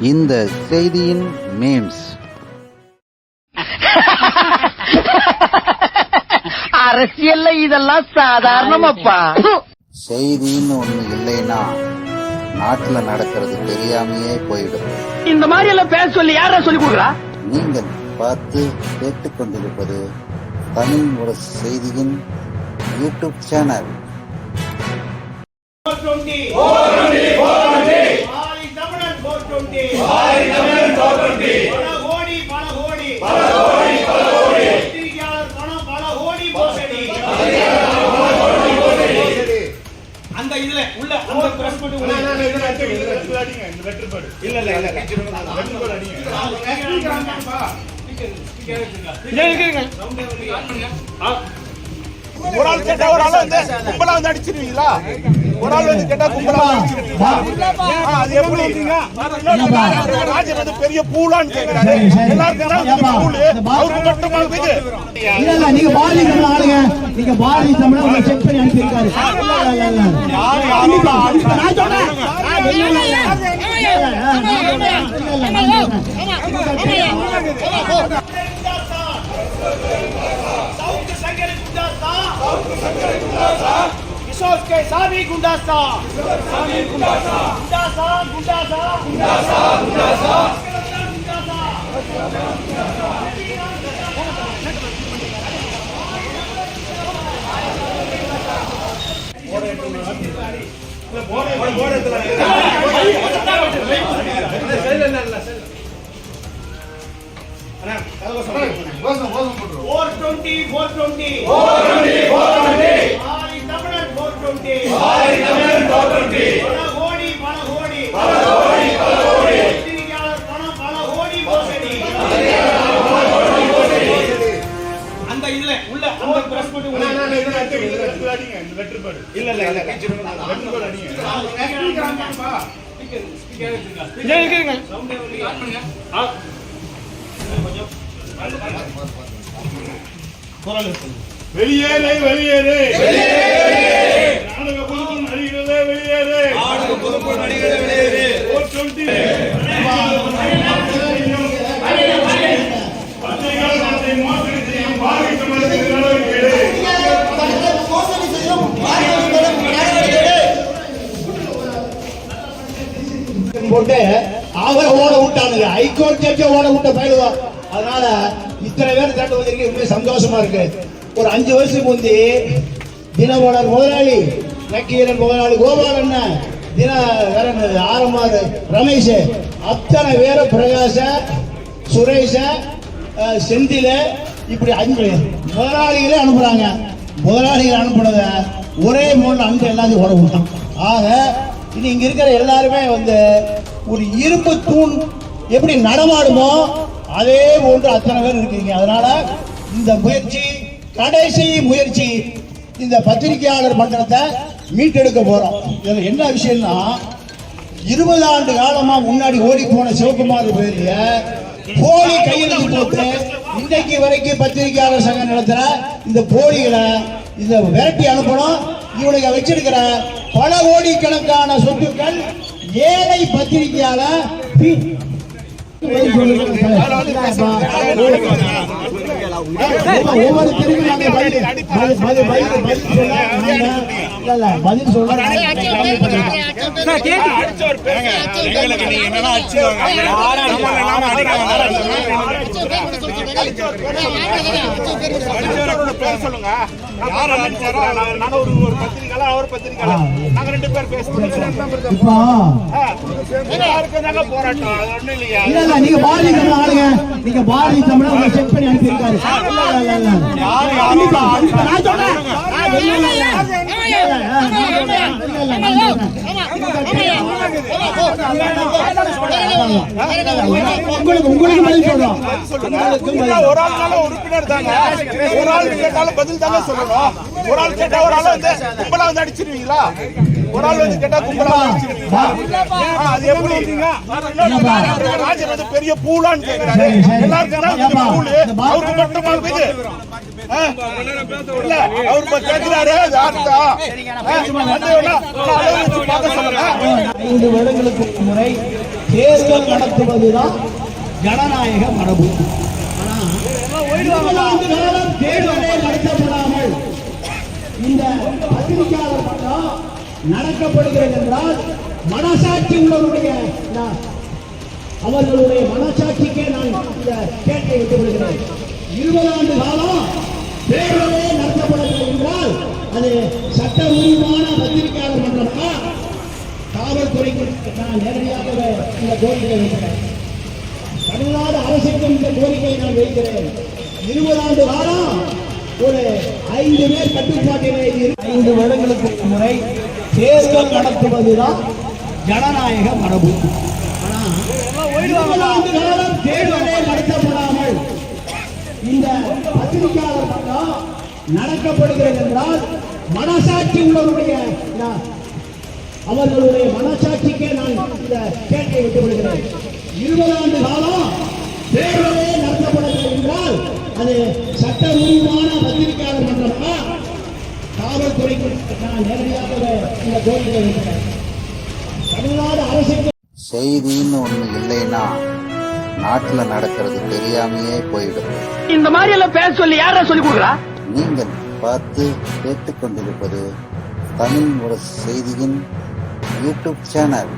இந்த செய்தியின் மீம்ஸ் அரசியல்ல இதெல்லாம் சாதாரணமாப்பா. செய்தின்னு ஒண்ணு இல்லைன்னா நாட்டுல நடக்கிறது தெரியாமையே போயிடும். இந்த மாதிரி எல்லாம் பேச சொல்லி யாரா சொல்லி கொடுக்குறா? நீங்கள் பார்த்து கேட்டுக்கொண்டிருப்பது தமிழ் முரசு செய்தியின் யூடியூப் சேனல் ஆதி தமிழன் போர் டுவெண்டி பல கோடி பல கோடி பத்திரிகையாளர் பணம் பல கோடி மோசடி அந்த இதுல உள்ள அந்த பிரஸ் பண்ணி உள்ள இல்ல இல்ல இல்ல ஒரு ஆள் கேட்டா ஒரு ஆள் வந்து கும்பலா வந்து அடிச்சிருவீங்களா ஒரு ஆள் வந்து கேட்டா கும்பலா அது எப்படி ராஜன் வந்து பெரிய பூலான்னு கேக்குறாரு எல்லாருக்கும் பூலு அவருக்கு மட்டுமா இது இல்ல இல்ல நீங்க பாரதி தமிழ் ஆளுங்க நீங்க பாரதி தமிழ் உங்களை செக் பண்ணி அனுப்பியிருக்காரு. நான் சொல்றேன் நான் இல்ல, இல்ல, இல்ல. இல்ல, இல்ல, நான் சொல்றேன். சவுத் சங்கரி குண்டாசா கிஷோர் கே சாமி குண்டாசா குண்டாசா குண்டாசா குண்டாசா four twenty four twenty Aadhi Tamizhan four twenty பல கோடி பல கோடி பத்திரிகையாளர் பணம் பல கோடி மோசடி அந்த இதுல உள்ள அந்த பிரஸ் பண்ணி உள்ள இல்ல இல்ல இல்ல வெளியேறு வெளியேறு. நாடக பொதுக்குழு நடிகர்களே வெளியேறு. நாடக பொதுக்குழு நடிகர்களே வெளியேறு. போட்டு அவரை ஓட விட்டானுங்க ஹைகோர்ட் ஜட்ஜை ஓட விட்ட பயிலுவா அதனால இத்தனை பேர் தட்டு வந்திருக்கீங்க ரொம்ப சந்தோஷமா இருக்கு ஒரு அஞ்சு வருஷத்துக்கு முந்தி தினமலர் முதலாளி நக்கீரன் முதலாளி கோபாலண்ண தின வேற என்னது, ஆரம்பார் ரமேஷ் அத்தனை பேரை பிரகாச சுரேஷ செந்தில இப்படி அஞ்சு முதலாளிகளே அனுப்புறாங்க. முதலாளிகள் அனுப்புனத ஒரே மூணு அங்க எல்லாத்தையும் ஓட விட்டான். ஆக இனி இங்க இருக்கிற எல்லாருமே வந்து ஒரு இரும்பு தூண் எப்படி நடமாடுமோ அதே போன்று அத்தனை பேர் இருக்கீங்க. அதனால இந்த முயற்சி கடைசி முயற்சி இந்த பத்திரிகையாளர் மன்றத்தை மீட்டெடுக்க போறோம். இதுல என்ன விஷயம்னா இருபது ஆண்டு காலமா முன்னாடி ஓடி போன சிவகுமார் பேர்ல போலி கையெழுத்து போட்டு இன்றைக்கு வரைக்கும் பத்திரிகையாளர் சங்கம் நடத்துற இந்த போலிகளை இந்த விரட்டி அனுப்பணும். இவனுக்கு வச்சிருக்கிற பல கோடிக்கணக்கான சொத்துக்கள் ஏழை பத்திரிகையாளர் Olha o que vai, vai, vai, ஒவ்வொரு தெருவும் நாங்க பதில் சொல்லுங்க யார் அடிச்சாரோ நான் நான் ஒரு ஒரு பத்திரிக்கையாளர் அவர் பத்திரிக்கையாளர் நாங்க ரெண்டு பேர் பேசுறோம் இப்போ யாருக்கு தாங்க போராட்டம் அது ஒண்ணும் இல்லையா இல்ல இல்ல நீங்க நீங்க பாரதி தமிழ் உங்களை செக் பண்ணி. நான் சொல்றேன் இல்ல, இல்ல, உங்களுக்கு உங்களுக்கு பதில் சொல்றோம் ஒரு உறுப்பினர் தாங்க ஒரு ஆள் கேட்டாலும் பதில் தாங்க சொல்லணும் ஒரு ஆள் கேட்டா ஒரு ஆள் வந்து கும்பலா வந்து அடிச்சிருவீங்களா ஒரு ஆள் வந்து கேட்டா கும்பலா அது எப்படி ராஜன் வந்து பெரிய பூலான்னு கேக்குறாரு சரி, எல்லாருக்கும் பூலு அவருக்கு மட்டுமா ஆ? இல்ல அவர் இப்ப அது ஆர்த்தா வந்து அளவு வச்சு பார்க்க சொல்லுங்க ஐந்து வருடங்களுக்கு முறை தேர்தல் நடத்துவதுதான் ஜனநாயக மரபு. ஆனா, காலம் தேர்தலே நடத்தப்படாமல் இந்த பத்திரிகையாளர் பட்டம் நடக்கப்படுகிறது என்றால் மனசாட்சி உள்ளவருடைய அவர்களுடைய மனசாட்சிக்கே நான் இந்த கேட்டை விட்டு விடுகிறேன் இருபது ஆண்டு காலம் தேர்தலே நடத்தப்படவில்லை என்றால் அது சட்ட உரிமை மன்றமா காவல்துறைக்கு நான் நேரடியாக இந்த கோரிக்கை வைக்கிறேன் தமிழ்நாடு அரசுக்கும் இந்த கோரிக்கையை நான் வைக்கிறேன் இருபது ஆண்டு காலம் ஒரு ஐந்து பேர் கட்டுப்பாட்டிலே ஐந்து வருடங்களுக்கு முறை தேர்தல் நடத்துவதுதான் ஜனநாயக மரபு. ஆனா, காலம் தேர்தலே நடத்தப்படாமல் இந்த பத்திரிகையாளர் நடக்கப்படுகிறது என்றால் மனசாட்சி உள்ளவருடைய அவர்களுடைய மனசாட்சிக்கே நான் இந்த கேட்டை விட்டு விடுகிறேன் இருபது ஆண்டு காலம் தேர்தலே நடத்தப்படவில்லை என்றால் அது சட்டபூர்வமான பத்திரிகையாளர் மன்றமா? காவல்துறைக்கு நான் நேரடியாக இந்த கோரிக்கை தமிழ்நாடு அரசுக்கு செய்தின்னு ஒண்ணு இல்லைன்னா நாட்டுல நடக்கிறது தெரியாமையே போயிடும் இந்த மாதிரி எல்லாம் பேச சொல்லி யாரா சொல்லி கொடுக்குறா? நீங்கள் பார்த்து கேட்டுக்கொண்டிருப்பது தமிழ் முரசு செய்தியின் யூடியூப் சேனல்